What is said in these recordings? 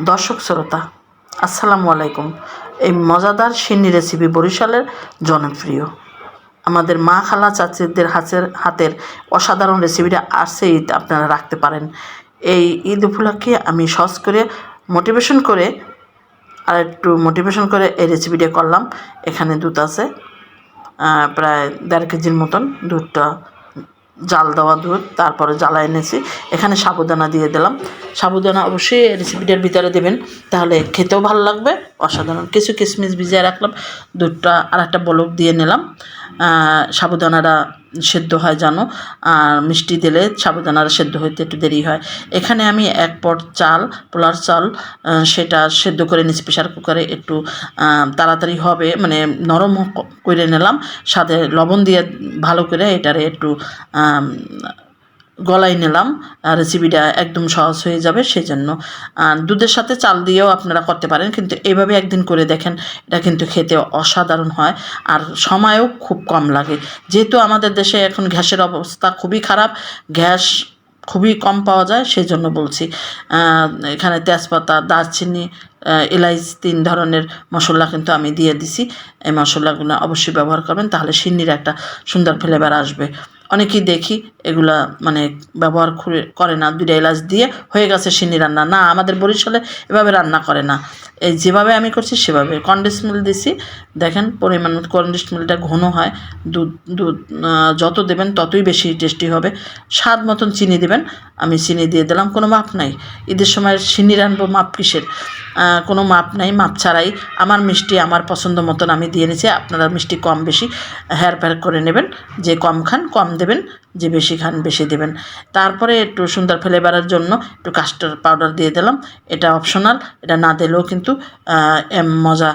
দর্শক শ্রোতা, আসসালামু আলাইকুম। এই মজাদার সিন্নি রেসিপি বরিশালের জনপ্রিয়। আমাদের মা খালা চাচিদের হাতের হাতের অসাধারণ রেসিপিটা আসছে ঈদ, আপনারা রাখতে পারেন। এই ঈদ উপলক্ষে আমি সহজ করে মোটিভেশন করে আর একটু মোটিভেশন করে এই রেসিপিটা করলাম। এখানে দুধ আছে প্রায় দেড় কেজির মতন দুধটা জাল দেওয়া দুধ তারপরে জ্বালা এনেছি। এখানে সাবুদানা দিয়ে দিলাম। সাবুদানা অবশ্যই রেসিপিটার ভিতরে দেবেন, তাহলে খেতেও ভালো লাগবে, অসাধারণ। কিছু কিশমিশ ভিজিয়ে রাখলাম, দুধটা আর একটা বলক দিয়ে নিলাম। সাবুদানাটা সেদ্ধ হয়, জানো? আর মিষ্টি দিলে সাবুদানার সেদ্ধ হইতে একটু দেরি হয়। এখানে আমি এক পট চাল, পোলার চাল সেটা সেদ্ধ করে নিচ্ছি প্রেশার কুকারে একটু তাড়াতাড়ি হবে মানে নরম করে নিলাম। সাথে লবণ দিয়ে ভালো করে এটারে একটু গলায় নিলাম রেসিপিটা একদম সহজ হয়ে যাবে সেই জন্য আর দুধের সাথে চাল দিয়েও আপনারা করতে পারেন, কিন্তু এইভাবে একদিন করে দেখেন, এটা কিন্তু খেতে অসাধারণ হয়, আর সময়ও খুব কম লাগে। যেহেতু আমাদের দেশে এখন গ্যাসের অবস্থা খুবই খারাপ, গ্যাস খুবই কম পাওয়া যায় সেই জন্য বলছি এখানে তেজপাতা, দারচিনি এলাইচ তিন ধরনের মশলা কিন্তু আমি দিয়ে দিছি। এই মশলাগুলো অবশ্যই ব্যবহার করবেন, তাহলে সিন্নির একটা সুন্দর ফ্লেভার আসবে। অনেকেই দেখি এগুলা মানে ব্যবহার করে- না, দুইটা এলাচ দিয়ে হয়ে গেছে সিন্নি রান্না। না, আমাদের বরিশালে এভাবে রান্না করে না। এই যেভাবে আমি করছি সেভাবে। কন্ডেন্স মিল দিছি। দেখেন পরিমাণ কন্ডেন্স মিলটা ঘন হয়। দুধ দুধ যত দেবেন ততই বেশি টেস্টি হবে। স্বাদ মতন চিনি দেবেন। আমি চিনি দিয়ে দিলাম, কোনো মাপ নাই। ঈদের সময় চিনি রানবো মাপ কিসের? কোনো মাপ নাই, মাপ ছাড়াই। আমার মিষ্টি আমার পছন্দ মতন আমি দিয়ে নিয়েছি আপনারা মিষ্টি কম বেশি হেয়ার প্যার করে নেবেন। যে কম খান, কম দেবেন, যে বেশি খান বেশি দেবেন। তারপরে একটু সুন্দর ফ্লেভারের জন্য একটু কাস্টার্ড পাউডার দিয়ে দিলাম। এটা অপশনাল, এটা না দিলেও কিন্তু মজা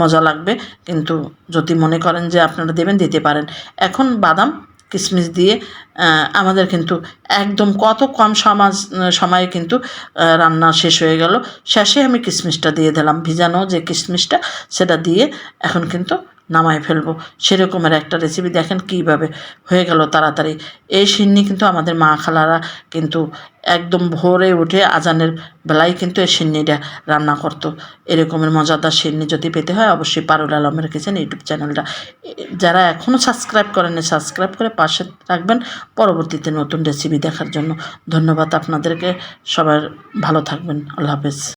মজা লাগবে। কিন্তু যদি মনে করেন যে আপনারা দেবেন, দিতে পারেন। এখন বাদাম, কিশমিশ দিয়ে আমাদের কিন্তু একদম কত কম সমাজ, সময়ে কিন্তু রান্না শেষ হয়ে গেল। শেষে আমি কিশমিশটা দিয়ে দিলাম। ভিজানো যে কিশমিশটা, সেটা দিয়ে এখন কিন্তু নামায় ফেলব। সেরকমের একটা রেসিপি দেখেন কীভাবে হয়ে গেল তাড়াতাড়ি। এই সিন্নি কিন্তু আমাদের মা খালারা কিন্তু একদম ভোরে উঠে আজানের বেলায় কিন্তু এই সিন্নিটা রান্না করতো। এরকমের মজাদার সিন্নি যদি পেতে হয় অবশ্যই পারুল আলমের কিচেন ইউটিউব চ্যানেলটা। যারা এখনও সাবস্ক্রাইব করেনি সাবস্ক্রাইব করে পাশে রাখবেন পরবর্তীতে নতুন রেসিপি দেখার জন্য। ধন্যবাদ আপনাদেরকে। সবার ভালো থাকবেন। আল্লাহ হাফেজ।